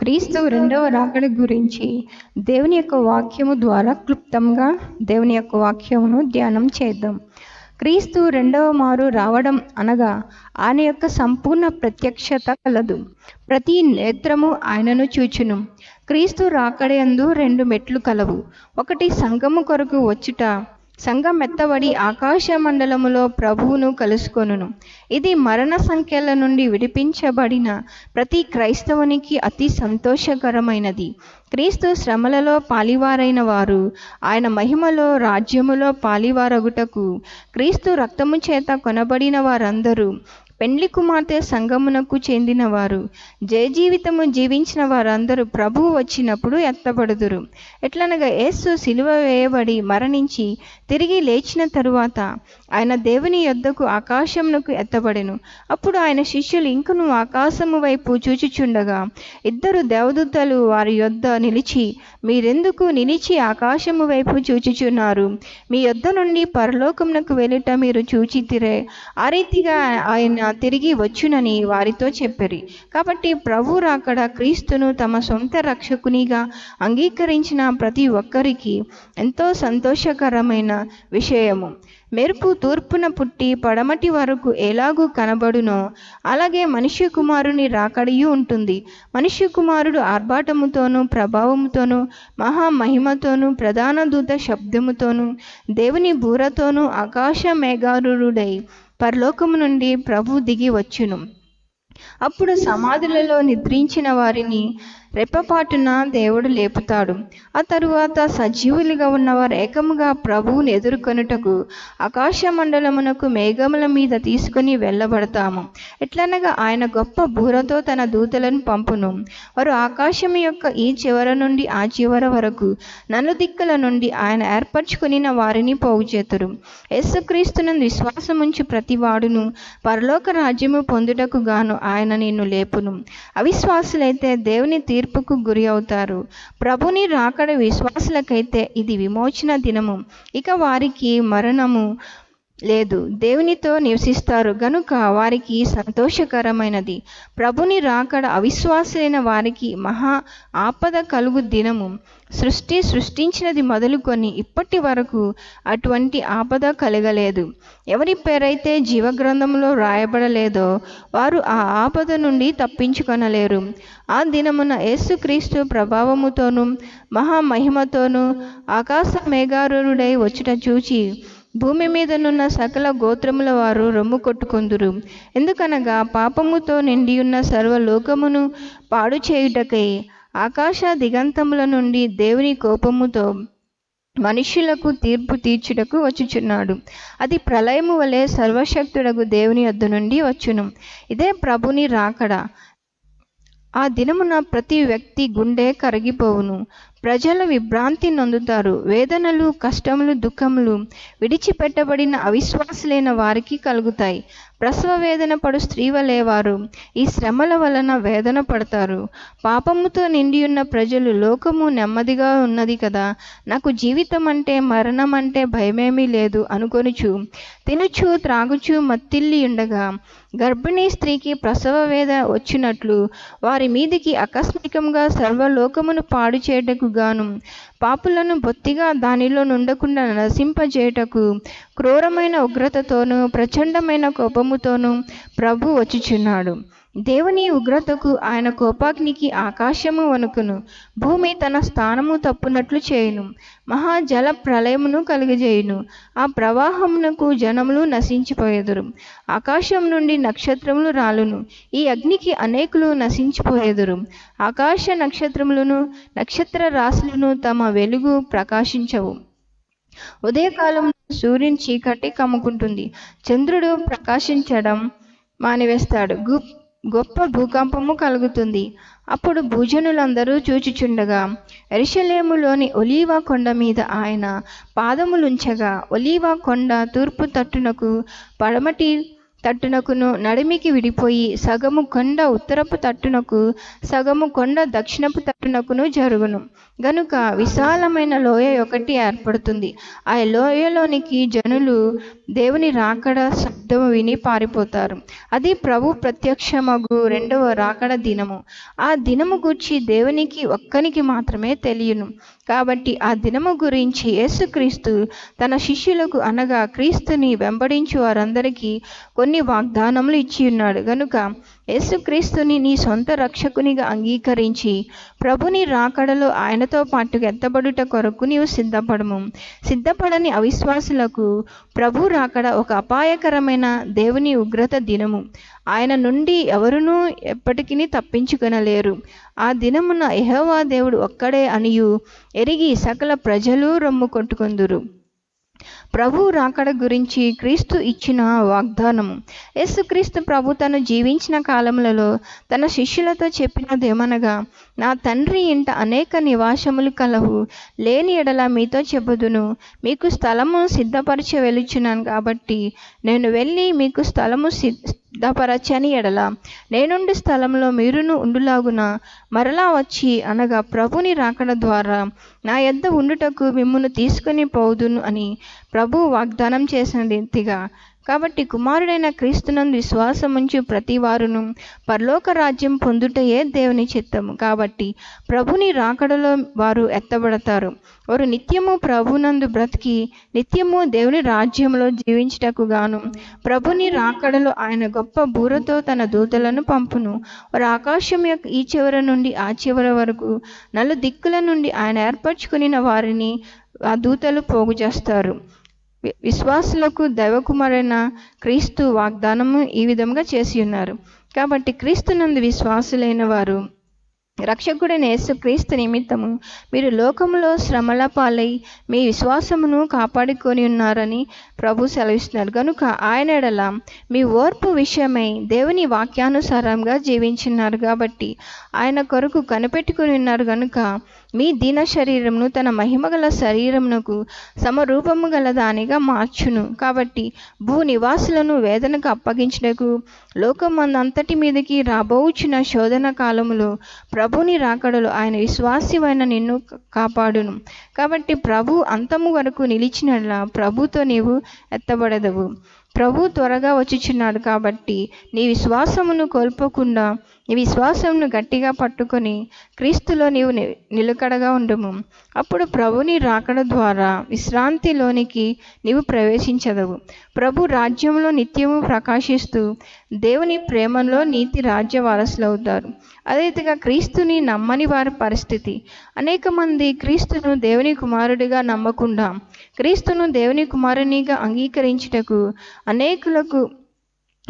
క్రీస్తు రెండవ రాకడ గురించి దేవుని యొక్క వాక్యము ద్వారా క్లుప్తంగా దేవుని యొక్క వాక్యమును ధ్యానం చేద్దాం. క్రీస్తు రెండవ మారు రావడం అనగా ఆయన యొక్క సంపూర్ణ ప్రత్యక్షత కలదు. ప్రతి నేత్రము ఆయనను చూచును. క్రీస్తు రాకడయందు రెండు మెట్లు కలవు. ఒకటి సంఘము కొరకు వచ్చుట సంఘం మెత్తబడి ఆకాశ మండలములో ప్రభువును కలుసుకొనును. ఇది మరణ సంఖ్యల నుండి విడిపించబడిన ప్రతి క్రైస్తవునికి అతి సంతోషకరమైనది. క్రీస్తు శ్రమలలో పాలివారైన వారు ఆయన మహిమలో రాజ్యములో పాలివారగుటకు క్రీస్తు రక్తము చేత కొనబడిన వారందరూ పెండ్లి కుమార్తె సంగమునకు చెందినవారు. జయ జీవితము జీవించిన వారందరూ ప్రభువు వచ్చినప్పుడు ఎత్తబడుదురు. ఎట్లనగా యేసు సిలువ వేయబడి మరణించి తిరిగి లేచిన తరువాత ఆయన దేవుని యొద్దకు ఆకాశమునకు ఎత్తబడెను. అప్పుడు ఆయన శిష్యులు ఇంకను ఆకాశము వైపు చూచుచుండగా ఇద్దరు దేవదూతలు వారి యొద్ద నిలిచి మీరెందుకు నిలిచి ఆకాశము వైపు చూచుచున్నారు? మీ యొద్ద నుండి పరలోకమునకు వెళ్ళుట మీరు చూచితిరే. ఆ రీతిగా ఆయన తిరిగి వచ్చునని వారితో చెప్పిరి. కాబట్టి ప్రభు రాకడ క్రీస్తును తమ సొంత రక్షకునిగా అంగీకరించిన ప్రతి ఒక్కరికి ఎంతో సంతోషకరమైన విషయము. మెరుపు తూర్పున పుట్టి పడమటి వరకు ఎలాగూ కనబడునో అలాగే మనుష్య కుమారుని రాకడియు ఉంటుంది. మనుష్య కుమారుడు ఆర్భాటముతోనూ ప్రభావముతోనూ మహామహిమతోనూ ప్రధాన దూత శబ్దముతోనూ దేవుని బూరతోనూ ఆకాశ మేఘారుడై పరలోకము నుండి ప్రభు దిగి వచ్చును. అప్పుడు సమాధులలో నిద్రించిన వారిని రెప్పపాటున దేవుడు లేపుతాడు. ఆ తరువాత సజీవులుగా ఉన్నవారు ఏకముగా ప్రభువుని ఎదుర్కొనుటకు ఆకాశ మండలమునకు మేఘముల మీద తీసుకుని వెళ్ళబడతాము. ఎట్లనగా ఆయన గొప్ప బూరతో తన దూతలను పంపును. వారు ఆకాశం యొక్క ఈ చివర నుండి ఆ చివర వరకు నలుదిక్కుల నుండి ఆయన ఏర్పరచుకుని వారిని పోగు చేతురు యేసుక్రీస్తును విశ్వాసముంచి ప్రతి వాడును పరలోక రాజ్యము పొందుటకు గాను ఆయన నిన్ను లేపును. అవిశ్వాసులైతే దేవుని తీర్పుకు గురి అవుతారు. ప్రభుని రాకడ విశ్వాసులకైతే ఇది విమోచన దినము. ఇక వారికి మరణము. లేదు దేవునితో నివసిస్తారు. గనుక వారికి సంతోషకరమైనది. ప్రభుని రాకడ అవిశ్వాసులైన వారికి మహా ఆపద కలుగు దినము. సృష్టి సృష్టించినది మొదలుకొని ఇప్పటి వరకు అటువంటి ఆపద కలగలేదు. ఎవరి పేరైతే జీవగ్రంథంలో రాయబడలేదో వారు ఆ ఆపద నుండి తప్పించుకొనలేరు. ఆ దినమున యేసుక్రీస్తు ప్రభావముతోనూ మహామహిమతోనూ ఆకాశ మేఘారుడై వచ్చుట చూచి భూమి మీదనున్న సకల గోత్రముల వారు రొమ్ము కొట్టుకొందురు. ఎందుకనగా పాపముతో నిండియున్న సర్వలోకమును పాడు చేయుటకై ఆకాశ దిగంతముల నుండి దేవుని కోపముతో మనుష్యులకు తీర్పు తీర్చుటకు వచ్చుచున్నాడు. అది ప్రళయము వలె సర్వశక్తుడకు దేవుని వద్ద నుండి వచ్చును. ఇదే ప్రభుని రాకడ. ఆ దినమున ప్రతి వ్యక్తి గుండె కరిగిపోవును. ప్రజలు విభ్రాంతి నొందుతారు. వేదనలు కష్టములు దుఃఖములు విడిచిపెట్టబడిన అవిశ్వాసులైన వారికి కలుగుతాయి. ప్రసవ వేదన పడు స్త్రీ వలె వారు ఈ శ్రమల వలన వేదన పడతారు. పాపముతో నిండి ఉన్న ప్రజలు లోకము నెమ్మదిగా ఉన్నది కదా. నాకు జీవితం అంటే మరణం అంటే భయమేమీ లేదు అనుకొనుచు తినుచు త్రాగుచు మత్తిల్లి ఉండగా. గర్భిణీ స్త్రీకి ప్రసవ వేద వచ్చినట్లు వారి మీదికి ఆకస్మికంగా సర్వలోకమును పాడు చేయటకు గాను పాపులను బొత్తిగా దానిలో నుండకుండా నశింపజేయటకు క్రూరమైన ఉగ్రతతోనూ ప్రచండమైన కోపముతోనూ ప్రభు వచ్చుచున్నాడు. దేవుని ఉగ్రతకు ఆయన కోపాగ్నికి ఆకాశము వణుకును. భూమి తన స్థానము తప్పునట్లు చేయును. మహాజల ప్రళయమును కలుగజేయును. ఆ ప్రవాహమునకు జనములు నశించిపోయేదురు. ఆకాశం నుండి నక్షత్రములు రాలును. ఈ అగ్నికి అనేకులు నశించిపోయేదురు. ఆకాశ నక్షత్రములను నక్షత్ర రాశులను తమ వెలుగు ప్రకాశించవు. ఉదయకాలం సూర్యుని చీకటి కమ్ముకుంటుంది. చంద్రుడు ప్రకాశించడం మానివేస్తాడు. గు గొప్ప భూకంపము కలుగుతుంది. అప్పుడు భూజనులందరూ చూచుచుండగా ఎరుషలేములోని ఒలీవా కొండ మీద ఆయన పాదములుంచగా ఒలీవా కొండ తూర్పు తట్టునకు పడమటి తట్టునకును నడిమికి విడిపోయి సగము కొండ ఉత్తరపు తట్టునకు సగము కొండ దక్షిణపు తట్టునకును జరుగును. గనుక విశాలమైన లోయ ఒకటి ఏర్పడుతుంది. ఆ లోయలోనికి జనులు దేవుని రాకడ శబ్దము విని పారిపోతారు. అది ప్రభు ప్రత్యక్షమగు రెండవ రాకడ దినము. ఆ దినము గురించి దేవునికి ఒక్కనికి మాత్రమే తెలియను. కాబట్టి ఆ దినము గురించి యేసుక్రీస్తు తన శిష్యులకు అనగా క్రీస్తుని వెంబడించు వారందరికీ కొన్ని వాగ్దానములు ఇచ్చి ఉన్నాడు. గనుక యేసుక్రీస్తుని నీ సొంత రక్షకునిగా అంగీకరించి ప్రభుని రాకడలో ఆయనతో పాటు ఎత్తబడుట కొరకు నీవు సిద్ధపడము. సిద్ధపడని అవిశ్వాసులకు ప్రభు రాకడ ఒక అపాయకరమైన దేవుని ఉగ్రత దినము. ఆయన నుండి ఎవరునూ ఎప్పటికీ తప్పించుకొనలేరు. ఆ దినమున యహోవా దేవుడు ఒక్కడే అనియు ఎరిగి సకల ప్రజలు రొమ్ము కొట్టుకొందురు. ప్రభు రాకడ గురించి క్రీస్తు ఇచ్చిన వాగ్దానము. యేసుక్రీస్తు ప్రభు తను జీవించిన కాలములలో తన శిష్యులతో చెప్పినదేమనగా నా తండ్రి ఇంట అనేక నివాసములు కలవు లేని ఎడల మీతో చెబుదును మీకు స్థలము సిద్ధపరచ వెలుచున్నాను కాబట్టి నేను వెళ్ళి మీకు స్థలము సిద్ధపరచని ఎడల. నేనుండి స్థలంలో మీరును ఉండులాగున మరలా వచ్చి అనగా ప్రభుని రాకడ ద్వారా నా యొద్ద ఉండుటకు మిమ్మును తీసుకుని పోదును అని ప్రభు వాగ్దానం చేసిన రీతిగా కాబట్టి కుమారుడైన క్రీస్తునందు విశ్వాసముంచు ప్రతి వారును పరలోక రాజ్యం పొందుటయే దేవుని చిత్తము. కాబట్టి ప్రభుని రాకడలో వారు ఎత్తబడతారు. వారు నిత్యము ప్రభునందు బ్రతికి నిత్యము దేవుని రాజ్యంలో జీవించుటకు గాను ప్రభుని రాకడలో ఆయన గొప్ప బూరతో తన దూతలను పంపును. వారు ఆకాశం యొక్క ఈ చివర నుండి ఆ చివర వరకు నలు దిక్కుల నుండి ఆయన ఏర్పరచుకుని వారిని ఆ దూతలు పోగు చేస్తారు విశ్వాసులకు దైవకుమారైన క్రీస్తు వాగ్దానము ఈ విధంగా చేసి ఉన్నారు. కాబట్టి క్రీస్తునందు విశ్వాసులైన వారు రక్షకుడైన యేసు క్రీస్తు నిమిత్తము మీరు లోకములో శ్రమల పాలై మీ విశ్వాసమును కాపాడుకొని ఉన్నారని ప్రభు సెలవిస్తున్నారు. కనుక ఆయన ఎడల మీ ఓర్పు విషయమై దేవుని వాక్యానుసారంగా జీవించున్నారు కాబట్టి ఆయన కొరకు కనిపెట్టుకుని ఉన్నారు. కనుక మీ దీన శరీరమును తన మహిమగల శరీరమునకు సమరూపము గల దానిగా మార్చును. కాబట్టి భూ నివాసులను వేదనకు అప్పగించుటకు లోకమందంతటి మీదకి రాబోచున్న శోధన కాలములో ప్రభుని రాకడలో ఆయన విశ్వాసమైన నిన్ను కాపాడును. కాబట్టి ప్రభు అంతము వరకు నిలిచినలా ప్రభుతో నీవు ఎత్తబడదవు. ప్రభు త్వరగా వచ్చుచున్నాడు కాబట్టి నీ విశ్వాసమును కోల్పోకుండా ఈ విశ్వాసంను గట్టిగా పట్టుకొని క్రీస్తులో నీవు ని- నిలకడగా ఉండుము. అప్పుడు ప్రభుని రాకడ ద్వారా విశ్రాంతిలోనికి నీవు ప్రవేశించదవు. ప్రభు రాజ్యంలో నిత్యము ప్రకాశిస్తూ దేవుని ప్రేమలో నీతి రాజ్య వారసులవుతారు. అదే రీతిగా క్రీస్తుని నమ్మని వారి పరిస్థితి. అనేక మంది క్రీస్తును దేవుని కుమారుడిగా నమ్మకుండా క్రీస్తును దేవుని కుమారునిగా అంగీకరించుటకు అనేకులకు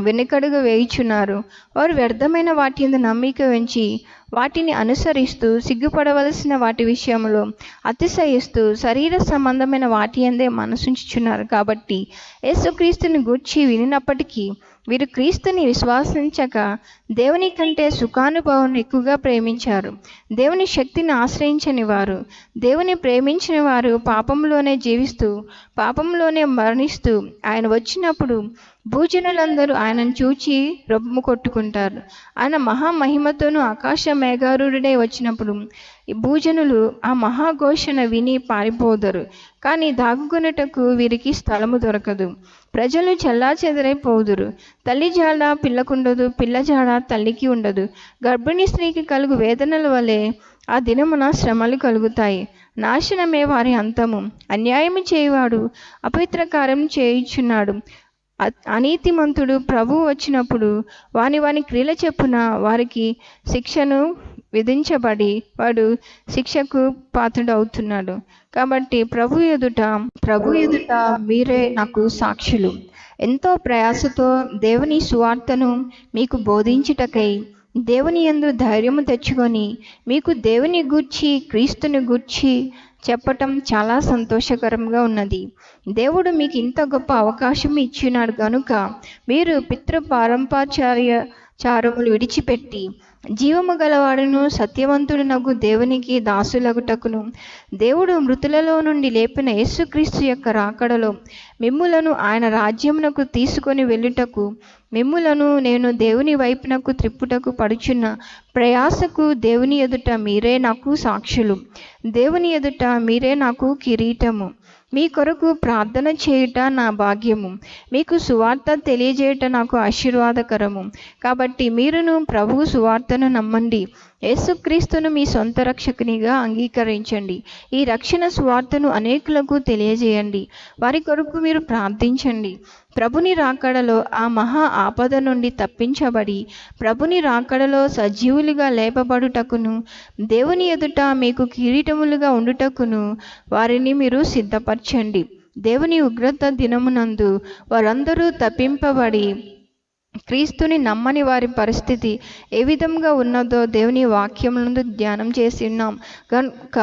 వెనుకడుగు వేయుచున్నారు. వారు వ్యర్థమైన వాటి యందు నమ్మిక ఉంచి వాటిని అనుసరిస్తూ సిగ్గుపడవలసిన వాటి విషయంలో అతిశయిస్తూ శరీర సంబంధమైన వాటి అందే మనసుంచుచున్నారు. కాబట్టి యేసుక్రీస్తుని గూర్చి వినినప్పటికీ వీరు క్రీస్తుని విశ్వాసించక దేవుని కంటే సుఖానుభవం ఎక్కువగా ప్రేమించారు. దేవుని శక్తిని ఆశ్రయించని వారు దేవుని ప్రేమించిన వారు పాపంలోనే జీవిస్తూ పాపంలోనే మరణిస్తూ ఆయన వచ్చినప్పుడు భూజనులందరూ ఆయనను చూచి రొమ్ము కొట్టుకుంటారు. ఆయన మహామహిమతోనూ ఆకాశ మేఘారుడై వచ్చినప్పుడు భూజనులు ఆ మహాఘోషణ విని పారిపోదరు. కానీ దాగుకొనుటకు వీరికి స్థలము దొరకదు. ప్రజలు చెల్లా చెదరైపోదురు తల్లి జాడ పిల్లకుండదు పిల్ల జాడ తల్లికి ఉండదు. గర్భిణీ స్త్రీకి కలుగు వేదనల వలె ఆ దినమున శ్రమలు కలుగుతాయి. నాశనమే వారి అంతము. అన్యాయము చేయవాడు అపవిత్ర కార్యం చేయుచున్నాడు. అనీతిమంతుడు ప్రభు వచ్చినప్పుడు వాని వాని క్రియల చెప్పున వారికి శిక్షను విధించబడి వాడు శిక్షకు పాత్రుడవుతున్నాడు. కాబట్టి ప్రభు ఎదుట ప్రభు ఎదుట మీరే నాకు సాక్షులు. ఎంతో ప్రయాసతో దేవుని సువార్తను మీకు బోధించుటకై దేవుని ఎందు ధైర్యము తెచ్చుకొని మీకు దేవుని గూర్చి క్రీస్తుని గూర్చి చెప్పటం చాలా సంతోషకరంగా ఉన్నది. దేవుడు మీకు ఇంత గొప్ప అవకాశం ఇచ్చినాడు కనుక మీరు పితృ పారంపర్యాచార్య చారములు విడిచిపెట్టి జీవము గలవాడును సత్యవంతుడునగు దేవునికి దాసులగుటకును. దేవుడు మృతులలో నుండి లేపిన యేసుక్రీస్తు యొక్క రాకడలో మిమ్ములను ఆయన రాజ్యమునకు తీసుకొని వెళ్ళుటకు మిమ్ములను నేను దేవుని వైపునకు త్రిప్పుటకు పడుచున్న ప్రయాసకు దేవుని ఎదుట మీరే నాకు సాక్షులు. దేవుని ఎదుట మీరే నాకు కిరీటము. మీ కొరకు ప్రార్థన చేయుట నా భాగ్యము. మీకు సువార్త తెలియజేయట నాకు ఆశీర్వాదకరము. కాబట్టి మీరును ప్రభు సువార్తను నమ్మండి. యేసుక్రీస్తును మీ సొంత రక్షకునిగా అంగీకరించండి. ఈ రక్షణ స్వార్థను అనేకులకు తెలియజేయండి. వారి కొరకు మీరు ప్రార్థించండి. ప్రభుని రాకడలో ఆ మహా ఆపద నుండి తప్పించబడి ప్రభుని రాకడలో సజీవులుగా లేపబడుటకును దేవుని ఎదుట మీకు కిరీటములుగా ఉండుటకును వారిని మీరు సిద్ధపరచండి. దేవుని ఉగ్రత దినమునందు వారందరూ తప్పింపబడి క్రీస్తుని నమ్మని వారి పరిస్థితి ఏ విధంగా ఉన్నదో దేవుని వాక్యములందు ధ్యానం చేసి ఉన్నాం. కనుక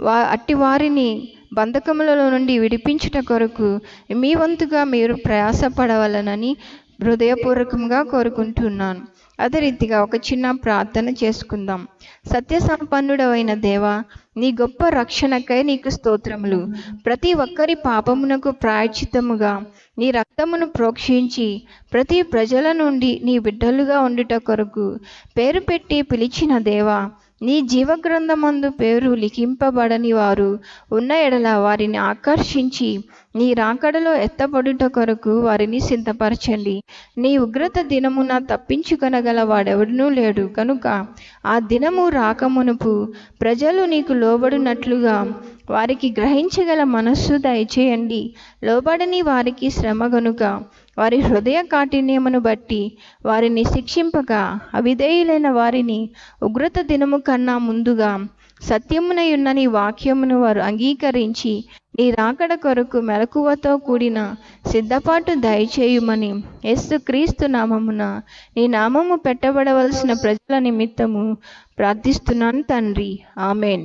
వా అట్టి వారిని బంధకములలో నుండి విడిపించుట కొరకు మీ వంతుగా మీరు ప్రయాసపడవలనని హృదయపూర్వకంగా కోరుకుంటున్నాను. అదే రీతిగా ఒక చిన్న ప్రార్థన చేసుకుందాం. సత్య సంపన్నుడవైన దేవా నీ గొప్ప రక్షణకై నీకు స్తోత్రములు. ప్రతి ఒక్కరి పాపమునకు ప్రాయచితముగా నీ రక్తమును ప్రోక్షించి ప్రతి ప్రజల నుండి నీ బిడ్డలుగా ఉండుట కొరకు పేరు పెట్టి పిలిచిన దేవా నీ జీవగ్రంథమందు పేరు లిఖింపబడని వారు ఉన్న ఎడల వారిని ఆకర్షించి నీ రాకడలో ఎత్తబడుట కొరకు వారిని సిద్ధపరచండి నీ ఉగ్రత దినమున తప్పించుకొనగల వాడెవడనూ లేడు. కనుక ఆ దినము రాకమునుపు ప్రజలు నీకు లోబడినట్లుగా వారికి గ్రహించగల మనస్సు దయచేయండి. లోబడని వారికి శ్రమ గనుక వారి హృదయ కాఠిన్యమును బట్టి వారిని శిక్షింపక అవిధేయులైన వారిని ఉగ్రత దినము కన్నా ముందుగా సత్యమునయున్న నీ వాక్యమును వారు అంగీకరించి నీ రాకడ కొరకు మెలకువతో కూడిన సిద్ధపాటు దయచేయుమని యేసు క్రీస్తు నామమున నీ నామము పెట్టబడవలసిన ప్రజల నిమిత్తము ప్రార్థిస్తున్నాను తండ్రి. ఆమెన్.